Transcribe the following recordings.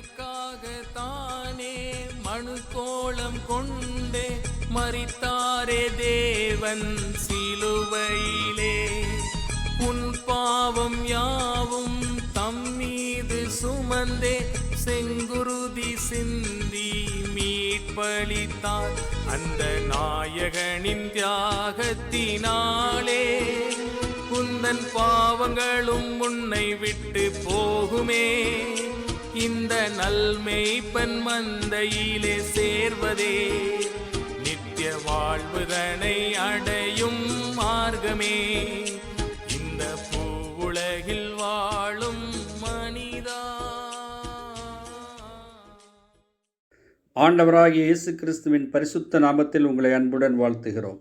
எனக்காக தானே மனு கோலம் கொண்டே மறித்தாரே தேவன் சிலுவையிலே. உன் பாவம் யாவும் தம்மீது சுமந்தே செங்குருதி சிந்தி மீட்பளித்தார். அந்த நாயகனின் தியாகத்தினாலே குந்தன் பாவங்களும் உன்னை விட்டு போகுமே. இந்த நல்மெய்ப்பன் மந்தையிலே சேர்வதே. நித்திய வாழ்வுதனை அடையும் மார்க்கமே. இந்த பூவுலகில் வாழும் மனிதா. ஆண்டவராகிய இயேசு கிறிஸ்துவின் பரிசுத்த நாமத்தில் உங்களை அன்புடன் வாழ்த்துகிறோம்.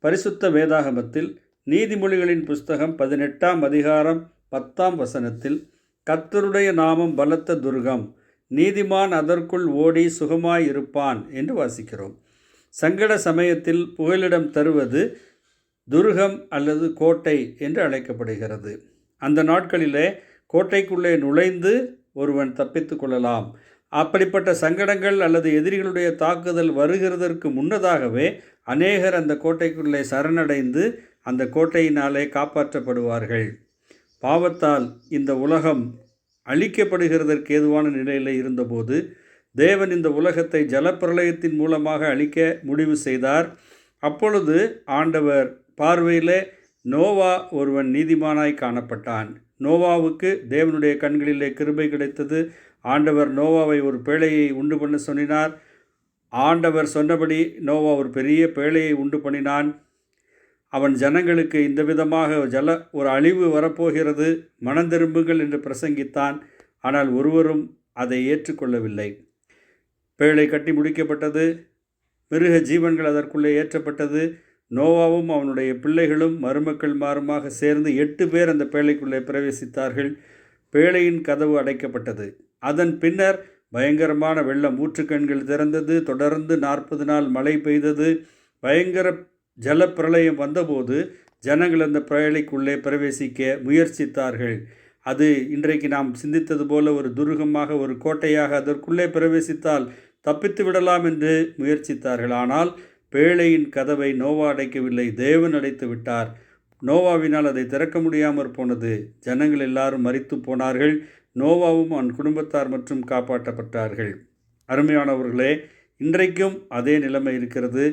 பரிசுத்த வேதாகமத்தில் நீதிமொழிகளின் புஸ்தகம் பதினெட்டாம் அதிகாரம் பத்தாம் வசனத்தில் கர்த்தருடைய நாமம் பலத்த துர்கம். நீதிமான் அதற்குள் ஓடி சுகமாய் இருப்பான் என்று வாசிக்கிறோம். சங்கட சமயத்தில் புகலிடம் தருவது துர்கம் அல்லது கோட்டை என்று அழைக்கப்படுகிறது. அந்த நாட்களிலே கோட்டைக்குள்ளே நுழைந்து ஒருவன் தப்பித்து கொள்ளலாம். அப்படிப்பட்ட சங்கடங்கள் அல்லது எதிரிகளுடைய தாக்குதல் வருகிறதற்கு முன்னதாகவே அநேகர் அந்த கோட்டைக்குள்ளே சரணடைந்து அந்த கோட்டையினாலே காப்பாற்றப்படுவார்கள். பாவத்தால் இந்த உலகம் அழிக்கப்படுகிறதற்கு ஏதுவான நிலையில் இருந்தபோது தேவன் இந்த உலகத்தை ஜலப்பிரளயத்தின் மூலமாக அழிக்க முடிவு செய்தார். அப்பொழுது ஆண்டவர் பார்வையில் நோவா ஒருவன் நீதிமானாய் காணப்பட்டான். நோவாவுக்கு தேவனுடைய கண்களிலே கிருபை கிடைத்தது. ஆண்டவர் நோவாவை ஒரு பேழையை உண்டு பண்ண சொன்னினார். ஆண்டவர் சொன்னபடி நோவா ஒரு பெரிய பேழையை உண்டு பண்ணினான். அவன் ஜனங்களுக்கு இந்த விதமாக ஜல ஒரு அழிவு வரப்போகிறது மனந்திரும்புங்கள் என்று பிரசங்கித்தான். ஆனால் ஒருவரும் அதை ஏற்றுக்கொள்ளவில்லை. பேழை கட்டி முடிக்கப்பட்டது மிருக ஜீவன்கள் அதற்குள்ளே ஏற்றப்பட்டது. நோவாவும் அவனுடைய பிள்ளைகளும் மருமக்கள் மாறுமாக சேர்ந்து எட்டு பேர் அந்த பேழைக்குள்ளே பிரவேசித்தார்கள். பேழையின் கதவு அடைக்கப்பட்டது. அதன் பின்னர் பயங்கரமான வெள்ளம் ஊற்றுக்கண்கள் திறந்தது. தொடர்ந்து நாற்பது நாள் மழை பெய்தது. பயங்கர ஜலப்பிரளயம் வந்தபோது ஜனங்கள் அந்த பிரளைக்குள்ளே பிரவேசிக்க முயற்சித்தார்கள். அது இன்றைக்கு நாம் சிந்தித்தது போல ஒரு துருகமாக ஒரு கோட்டையாக அதற்குள்ளே பிரவேசித்தால் தப்பித்து விடலாம் என்று முயற்சித்தார்கள். ஆனால் பேழையின் கதவை நோவா அடைக்கவில்லை. தேவன் அடைத்து விட்டார். நோவாவினால் அதை திறக்க முடியாமற் போனது. ஜனங்கள் எல்லாரும் மறித்து போனார்கள். நோவாவும் அவன் குடும்பத்தார் மற்றும் காப்பாற்றப்பட்டார்கள். அருமையானவர்களே இன்றைக்கும் அதே நிலைமை இருக்கிறது.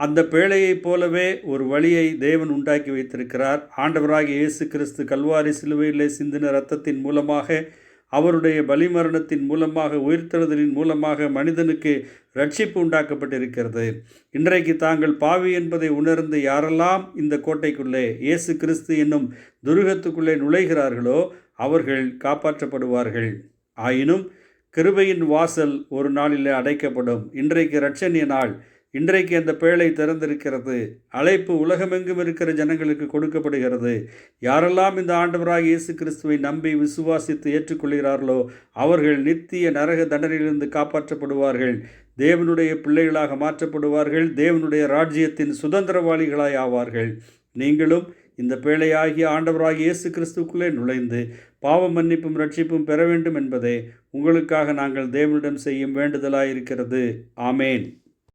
அந்த பேழையைப் போலவே ஒரு வழியை தேவன் உண்டாக்கி வைத்திருக்கிறார். ஆண்டவராகிய இயேசு கிறிஸ்து கல்வாரி சிலுவையிலே சிந்தின இரத்தத்தின் மூலமாக அவருடைய பலிமரணத்தின் மூலமாக உயிர்த்தெழுதலின் மூலமாக மனிதனுக்கு ரட்சிப்பு உண்டாக்கப்பட்டிருக்கிறது. இன்றைக்கு தாங்கள் பாவி என்பதை உணர்ந்து யாரெல்லாம் இந்த கோட்டைக்குள்ளே இயேசு கிறிஸ்து என்னும் துருகத்துக்குள்ளே நுழைகிறார்களோ அவர்கள் காப்பாற்றப்படுவார்கள். ஆயினும் கிருபையின் வாசல் ஒரு நாளிலே அடைக்கப்படும். இன்றைக்கு இரட்சணிய நாள். இன்றைக்கு அந்த பேழை திறந்திருக்கிறது. அழைப்பு உலகமெங்கும் இருக்கிற ஜனங்களுக்கு கொடுக்கப்படுகிறது. யாரெல்லாம் இந்த ஆண்டவராக இயேசு கிறிஸ்துவை நம்பி விசுவாசித்து ஏற்றுக்கொள்கிறார்களோ அவர்கள் நித்திய நரக தண்டனையிலிருந்து காப்பாற்றப்படுவார்கள். தேவனுடைய பிள்ளைகளாக மாற்றப்படுவார்கள். தேவனுடைய ராஜ்யத்தின் சுதந்திரவாளிகளாய் ஆவார்கள். நீங்களும் இந்த பேழையாகிய ஆண்டவராகிய இயேசு கிறிஸ்துக்குள்ளே நுழைந்து பாவ மன்னிப்பும் ரட்சிப்பும் பெற வேண்டும் என்பதே உங்களுக்காக நாங்கள் தேவனிடம் செய்யும் வேண்டுதலாயிருக்கிறது. ஆமேன்.